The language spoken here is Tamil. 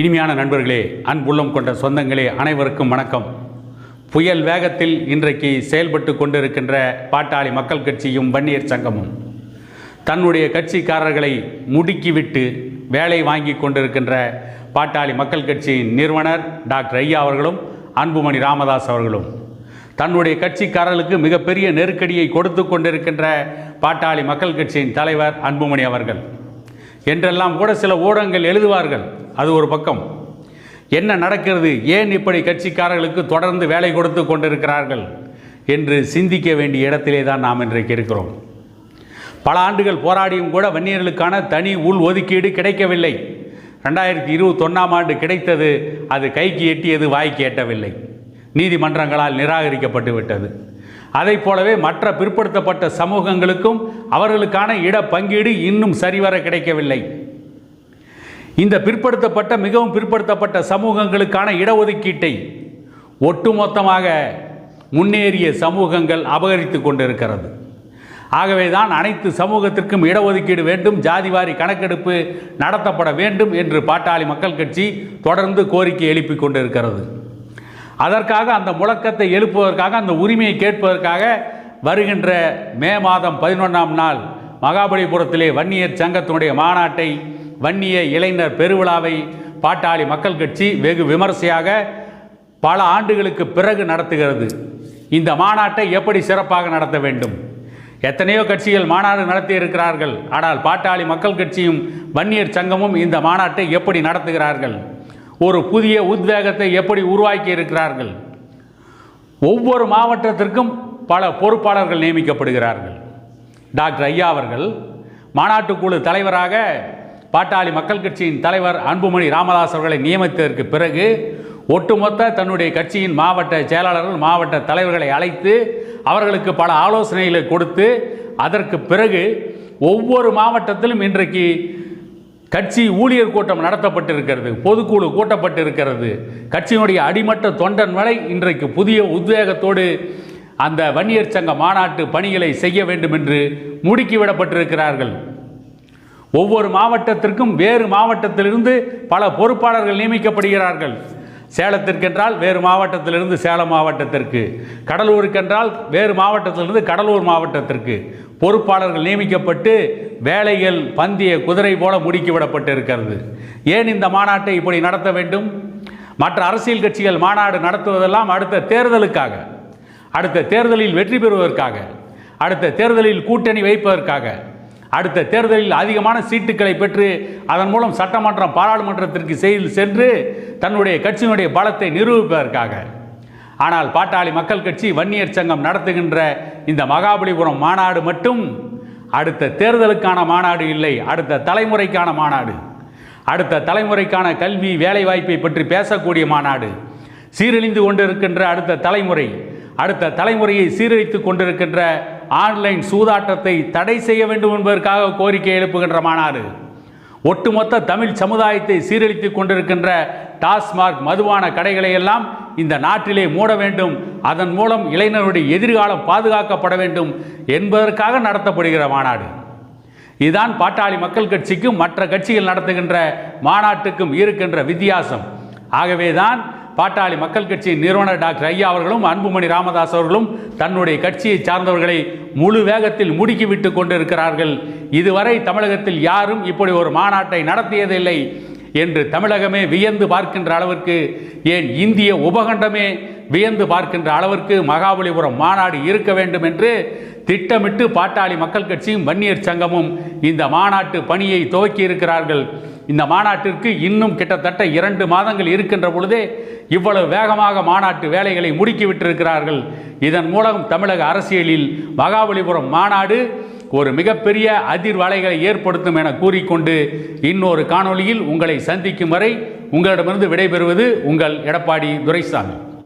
இனிமையான நண்பர்களே அன்புள்ளம் கொண்ட சொந்தங்களே அனைவருக்கும் வணக்கம். புயல் வேகத்தில் இன்றைக்கு செயல்பட்டு கொண்டிருக்கின்ற பாட்டாளி மக்கள் கட்சியும் வன்னியர் சங்கமும். தன்னுடைய கட்சிக்காரர்களை முடுக்கிவிட்டு வேலை வாங்கி கொண்டிருக்கின்ற பாட்டாளி மக்கள் கட்சியின் நிறுவனர் டாக்டர் ஐயா அவர்களும் அன்புமணி ராமதாஸ் அவர்களும். தன்னுடைய கட்சிக்காரர்களுக்கு மிகப்பெரிய நெருக்கடியை கொடுத்து கொண்டிருக்கின்ற பாட்டாளி மக்கள் கட்சியின் தலைவர் அன்புமணி அவர்கள். என்றெல்லாம் கூட சில ஊடகங்கள் எழுதுவார்கள். அது ஒரு பக்கம். என்ன நடக்கிறது? ஏன் இப்படி கட்சிக்காரர்களுக்கு தொடர்ந்து வேலை கொடுத்து கொண்டிருக்கிறார்கள்? என்று சிந்திக்க வேண்டிய இடத்திலே தான் நாம் இன்றைக்கு இருக்கிறோம். பல ஆண்டுகள் போராடியும் கூட வன்னியர்களுக்கான தனி உள் ஒதுக்கீடு கிடைக்கவில்லை. ரெண்டாயிரத்தி இருபத்தொன்னாம் ஆண்டு கிடைத்தது அது கைக்கு எட்டியது வாய்க்கு எட்டவில்லை. நீதிமன்றங்களால் நிராகரிக்கப்பட்டு விட்டது. அதைப் போலவே மற்ற பிற்படுத்தப்பட்ட சமூகங்களுக்கும் அவர்களுக்கான இட பங்கீடு இன்னும் சரிவர கிடைக்கவில்லை. இந்த பிற்படுத்தப்பட்ட மிகவும் பிற்படுத்தப்பட்ட சமூகங்களுக்கான இடஒதுக்கீட்டை ஒட்டுமொத்தமாக முன்னேறிய சமூகங்கள் அபகரித்து கொண்டிருக்கிறது. ஆகவே தான் அனைத்து சமூகத்திற்கும் இடஒதுக்கீடு வேண்டும் ஜாதிவாரி கணக்கெடுப்பு நடத்தப்பட வேண்டும் என்று பாட்டாளி மக்கள் கட்சி தொடர்ந்து கோரிக்கை எழுப்பி கொண்டிருக்கிறது. அதற்காக அந்த முழக்கத்தை எழுப்புவதற்காக அந்த உரிமையை கேட்பதற்காக வருகின்ற மே மாதம் பதினொன்றாம் நாள் மகாபலிபுரத்திலே வன்னியர் சங்கத்தினுடைய மாநாட்டை வன்னிய இளைஞர் பெருவிழாவை பாட்டாளி மக்கள் கட்சி வெகு விமர்சையாக பல ஆண்டுகளுக்கு பிறகு நடத்துகிறது. இந்த மாநாட்டை எப்படி சிறப்பாக நடத்த வேண்டும்? எத்தனையோ கட்சிகள் மாநாடு நடத்தி இருக்கிறார்கள். ஆனால் பாட்டாளி மக்கள் கட்சியும் வன்னியர் சங்கமும் இந்த மாநாட்டை எப்படி நடத்துகிறார்கள்? ஒரு புதிய உத்வேகத்தை எப்படி உருவாக்கி இருக்கிறார்கள்? ஒவ்வொரு மாவட்டத்திற்கும் பல பொறுப்பாளர்கள் நியமிக்கப்படுகிறார்கள். டாக்டர் ஐயா அவர்கள் மாநாட்டுக்குழு தலைவராக பாட்டாளி மக்கள் கட்சியின் தலைவர் அன்புமணி ராமதாஸ் அவர்களை நியமித்ததற்கு பிறகு ஒட்டுமொத்த தன்னுடைய கட்சியின் மாவட்ட செயலாளர்கள் மாவட்ட தலைவர்களை அழைத்து அவர்களுக்கு பல ஆலோசனைகளை கொடுத்து அதற்கு பிறகு ஒவ்வொரு மாவட்டத்திலும் இன்றைக்கு கட்சி ஊழியர் கூட்டம் நடத்தப்பட்டிருக்கிறது பொதுக்குழு கூட்டப்பட்டிருக்கிறது. கட்சியினுடைய அடிமட்ட தொண்டன் வரை இன்றைக்கு புதிய உத்வேகத்தோடு அந்த வன்னியர் சங்க மாநாட்டு பணிகளை செய்ய வேண்டும் என்று முடுக்கிவிடப்பட்டிருக்கிறார்கள். ஒவ்வொரு மாவட்டத்திற்கும் வேறு மாவட்டத்திலிருந்து பல பொறுப்பாளர்கள் நியமிக்கப்படுகிறார்கள். சேலத்திற்கென்றால் வேறு மாவட்டத்திலிருந்து சேலம் மாவட்டத்திற்கு. கடலூருக்கென்றால் வேறு மாவட்டத்திலிருந்து கடலூர் மாவட்டத்திற்கு. பொறுப்பாளர்கள் நியமிக்கப்பட்டு வேலைகள் பந்திய குதிரை போல முடுக்கிவிடப்பட்டு இருக்கிறது ஏன் இந்த மாநாட்டை இப்படி நடத்த வேண்டும்? மற்ற அரசியல் கட்சிகள் மாநாடு நடத்துவதெல்லாம் அடுத்த தேர்தலுக்காக. அடுத்த தேர்தலில் வெற்றி பெறுவதற்காக. அடுத்த தேர்தலில் கூட்டணி வைப்பதற்காக. அடுத்த தேர்தலில் அதிகமான சீட்டுகளை பெற்று அதன் மூலம் சட்டமன்றம் பாராளுமன்றத்திற்கு செய்து சென்று தன்னுடைய கட்சியினுடைய பலத்தை நிரூபிப்பதற்காக. ஆனால் பாட்டாளி மக்கள் கட்சி வன்னியர் சங்கம் நடத்துகின்ற இந்த மகாபலிபுரம் மாநாடு மட்டும் அடுத்த தேர்தலுக்கான மாநாடு இல்லை அடுத்த தலைமுறைக்கான மாநாடு. அடுத்த தலைமுறைக்கான கல்வி வேலைவாய்ப்பை பற்றி பேசக்கூடிய மாநாடு. சீரழிந்து கொண்டிருக்கின்ற அடுத்த தலைமுறை அடுத்த தலைமுறையை சீரழித்து கொண்டிருக்கின்ற ஆன்லைன் சூதாட்டத்தை தடை செய்ய வேண்டும் என்பதற்காக கோரிக்கை எழுப்புகின்ற மாநாடு. ஒட்டுமொத்த தமிழ் சமுதாயத்தை சீரழித்து கொண்டிருக்கின்ற டாஸ்மார்க் மதுவான கடைகளை எல்லாம் இந்த நாட்டிலே மூட வேண்டும். அதன் மூலம் இளைஞருடைய எதிர்காலம் பாதுகாக்கப்பட வேண்டும் என்பதற்காக நடத்தப்படுகிற மாநாடு. இதுதான் பாட்டாளி மக்கள் கட்சிக்கும் மற்ற கட்சிகள் நடத்துகின்ற மாநாட்டுக்கும் இருக்கின்ற வித்தியாசம். ஆகவே தான் பாட்டாளி மக்கள் கட்சியின் நிறுவனர் டாக்டர் ஐயா அவர்களும் அன்புமணி ராமதாஸ் அவர்களும் தன்னுடைய கட்சியை சார்ந்தவர்களை முழு வேகத்தில் முடுக்கிவிட்டு கொண்டிருக்கிறார்கள். இதுவரை தமிழகத்தில் யாரும் இப்படி ஒரு மாநாட்டை நடத்தியதில்லை என்று தமிழகமே வியந்து பார்க்கின்ற அளவிற்கு ஏன் இந்திய உபகண்டமே வியந்து பார்க்கின்ற அளவிற்கு மகாபலிபுரம் மாநாடு இருக்க வேண்டும் என்று திட்டமிட்டு பாட்டாளி மக்கள் கட்சியும் வன்னியர் சங்கமும் இந்த மாநாட்டு பணியை துவக்கி இருக்கிறார்கள் இந்த மாநாட்டிற்கு இன்னும் கிட்டத்தட்ட இரண்டு மாதங்கள் இருக்கின்ற பொழுதே இவ்வளவு வேகமாக மாநாட்டு வேலைகளை முடுக்கிவிட்டிருக்கிறார்கள். இதன் மூலம் தமிழக அரசியலில் மகாபலிபுரம் மாநாடு ஒரு மிகப்பெரிய அதிர்வலைகளை ஏற்படுத்தும் என கூறிக்கொண்டு இன்னொரு காணொளியில் உங்களை சந்திக்கும் வரை உங்களிடமிருந்து விடைபெறுவது உங்கள் எடப்பாடி துரைசாமி.